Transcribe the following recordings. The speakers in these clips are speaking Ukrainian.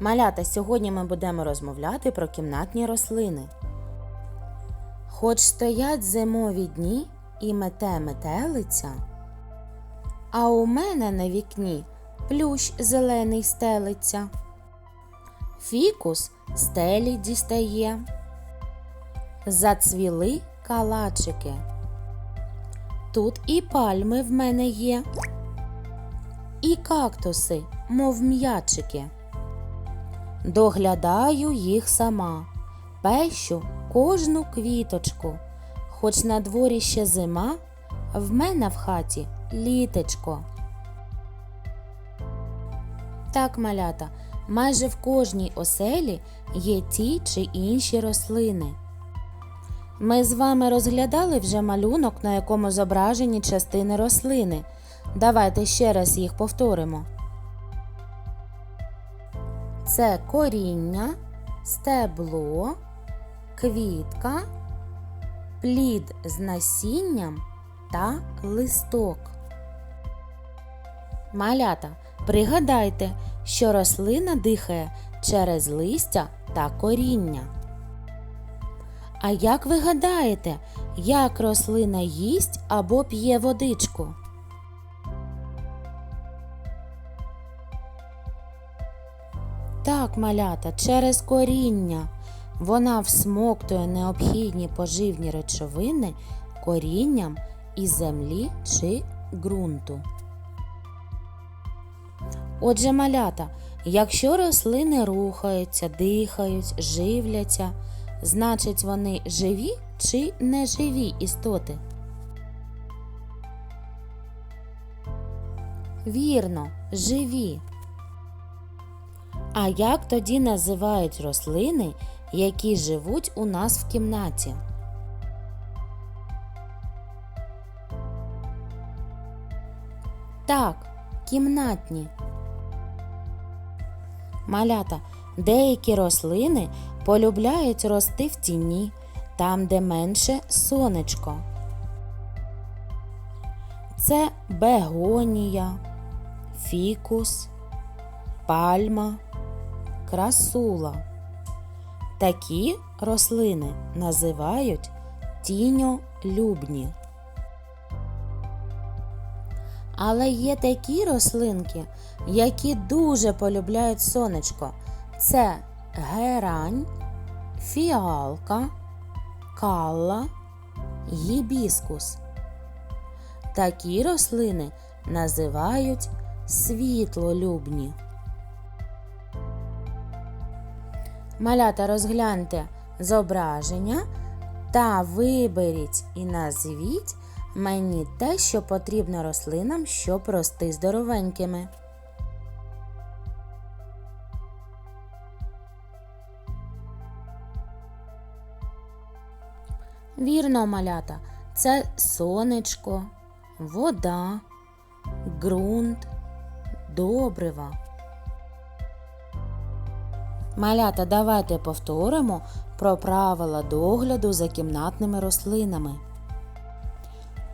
Малята, сьогодні ми будемо розмовляти про кімнатні рослини. Хоч стоять зимові дні і мете метелиця, а у мене на вікні плющ зелений стелиться. Фікус стелі дістає, зацвіли калачики. Тут і пальми в мене є, і кактуси, мов м'ячики. Доглядаю їх сама, пещу кожну квіточку. Хоч на дворі ще зима, в мене в хаті літечко. Так, малята, майже в кожній оселі є ті чи інші рослини. Ми з вами розглядали вже малюнок, на якому зображені частини рослини. Давайте ще раз їх повторимо. Це коріння, стебло, квітка, плід з насінням та листок. Малята, пригадайте, що рослина дихає через листя та коріння. А як ви гадаєте, як рослина їсть або п'є водичку? Малята, через коріння. Вона всмоктує необхідні поживні речовини корінням із землі чи ґрунту. Отже, малята, якщо рослини рухаються, дихають, живляться, значить вони живі чи неживі істоти? Вірно, живі. А як тоді називають рослини, які живуть у нас в кімнаті? Так, кімнатні. Малята, деякі рослини полюбляють рости в тіні, там, де менше сонечко. Це бегонія, фікус, пальма, красула. Такі рослини називають тіньолюбні. Але є такі рослинки, які дуже полюбляють сонечко. Це герань, фіалка, калла, гібіскус. Такі рослини називають світлолюбні. Малята розгляньте зображення та виберіть і назвіть мені те, що потрібно рослинам, щоб рости здоровенькими. Вірно, малята, це сонечко, вода, ґрунт, добрива. Малята, давайте повторимо про правила догляду за кімнатними рослинами.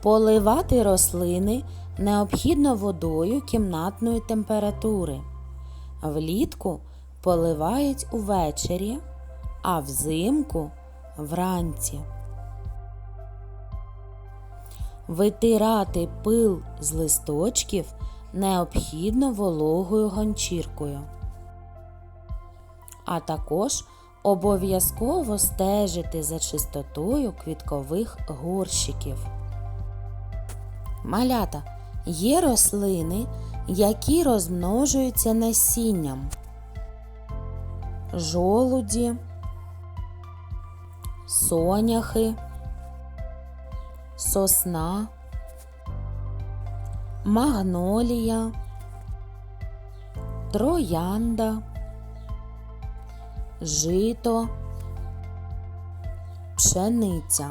Поливати рослини необхідно водою кімнатної температури. Влітку поливають увечері, а взимку вранці. Витирати пил з листочків необхідно вологою ганчіркою. А також обов'язково стежити за чистотою квіткових горщиків. Малята є рослини, які розмножуються насінням. Жолуді, соняхи, сосна, магнолія, троянда, жито, пшениця.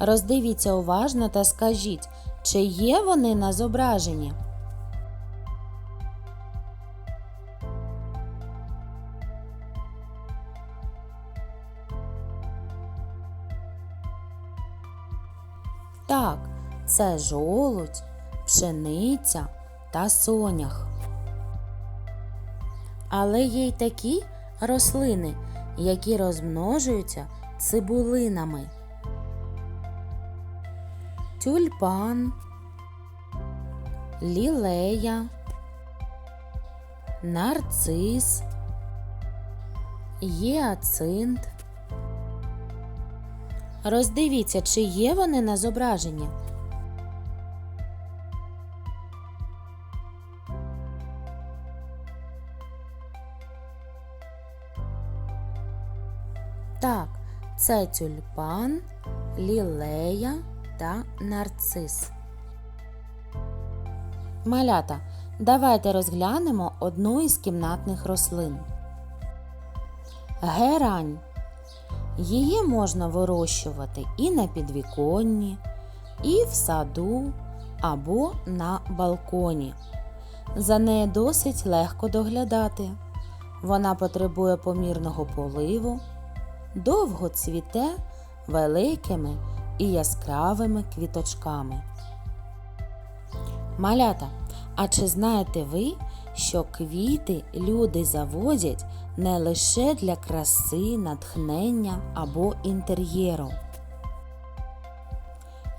Роздивіться уважно та скажіть, чи є вони на зображенні? Так, це жолудь, пшениця та сонях. Але є й такі рослини, які розмножуються цибулинами. Тюльпан, лілея, нарцис, гіацинт. Роздивіться, чи є вони на зображенні. Це тюльпан, лілея та нарцис. Малята, давайте розглянемо одну із кімнатних рослин. Герань. Її можна вирощувати і на підвіконні, і в саду або на балконі. За нею досить легко доглядати. Вона потребує помірного поливу, довго цвіте великими і яскравими квіточками. Малята, а чи знаєте ви, що квіти люди заводять не лише для краси, натхнення або інтер'єру?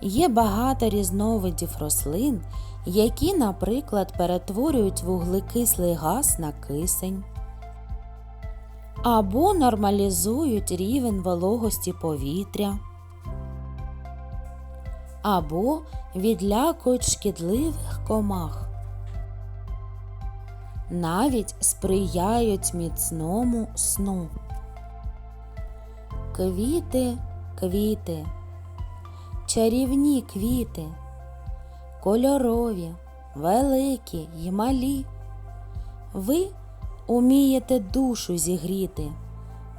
Є багато різновидів рослин, які, наприклад, перетворюють вуглекислий газ на кисень або нормалізують рівень вологості повітря, або відлякують шкідливих комах, навіть сприяють міцному сну. Квіти, квіти, чарівні квіти, кольорові, великі й малі. Ви умієте душу зігріти,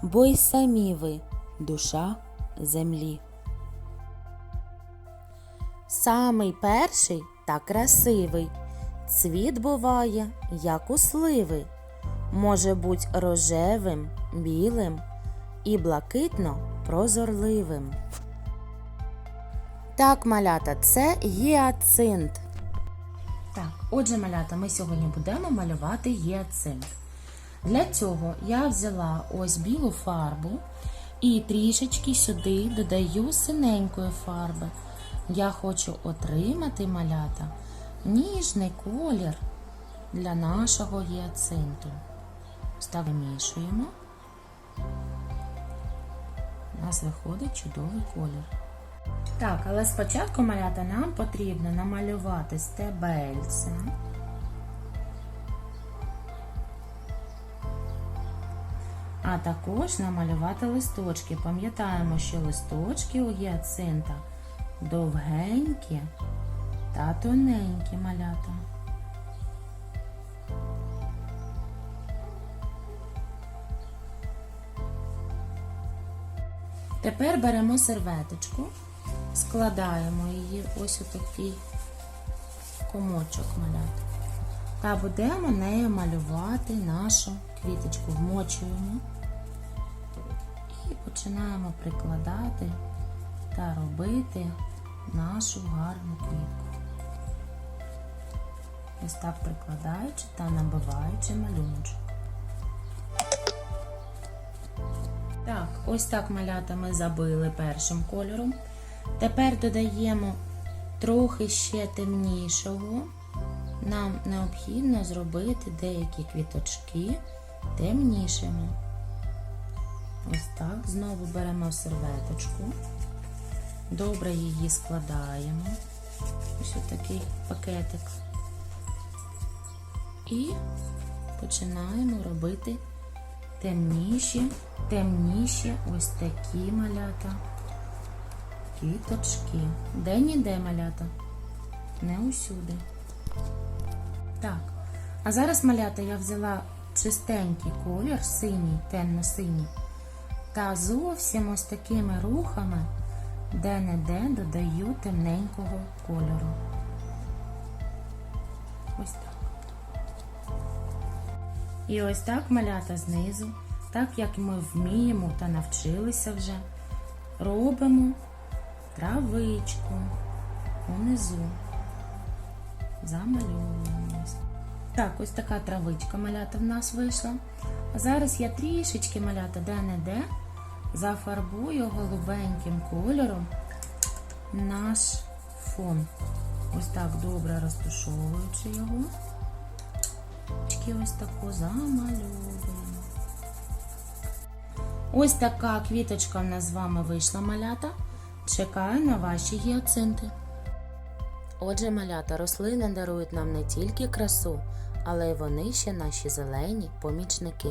бо й самі ви душа землі. Самий перший та красивий цвіт буває, як у сливи, може бути рожевим, білим і блакитно прозорливим. Так, малята, це гіацинт. Так, отже, малята, ми сьогодні будемо малювати гіацинт. Для цього я взяла ось білу фарбу і трішечки сюди додаю синенької фарби. Я хочу отримати малята ніжний колір для нашого гіацинту. Ось вимішуємо. У нас виходить чудовий колір. Так, але спочатку малята нам потрібно намалювати стебельце. А також намалювати листочки. Пам'ятаємо, що листочки у гіацинта довгенькі та тоненькі малята. Тепер беремо серветочку, складаємо її ось у такий комочок малята. Та будемо нею малювати нашу квіточку, вмочуємо і починаємо прикладати та робити нашу гарну квітку. Ось так прикладаючи та набиваючи малюночок. Так, ось так малята ми забили першим кольором. Тепер додаємо трохи ще темнішого. Нам необхідно зробити деякі квіточки темнішими. Ось так. Знову беремо серветочку, добре її складаємо. Ось такий пакетик. І починаємо робити темніші, темніші ось такі малята. Квіточки. Де-ніде малята, не усюди. Так, а зараз малята я взяла чистенький колір, синій, темно-синій, та зовсім ось такими рухами де-не-де додаю темненького кольору. Ось так. І ось так малята знизу, так як ми вміємо та навчилися вже, робимо травичку унизу. Замальовуємо. Так, ось така травичка малята в нас вийшла. А зараз я трішечки малята де-не-де зафарбую голубеньким кольором наш фон. Ось так добре розташовуючи його. Ось таку замальовуємо. Ось така квіточка в нас з вами вийшла малята. Чекаю на ваші гіацинти. Отже, малята, рослини дарують нам не тільки красу, але й вони ще наші зелені помічники.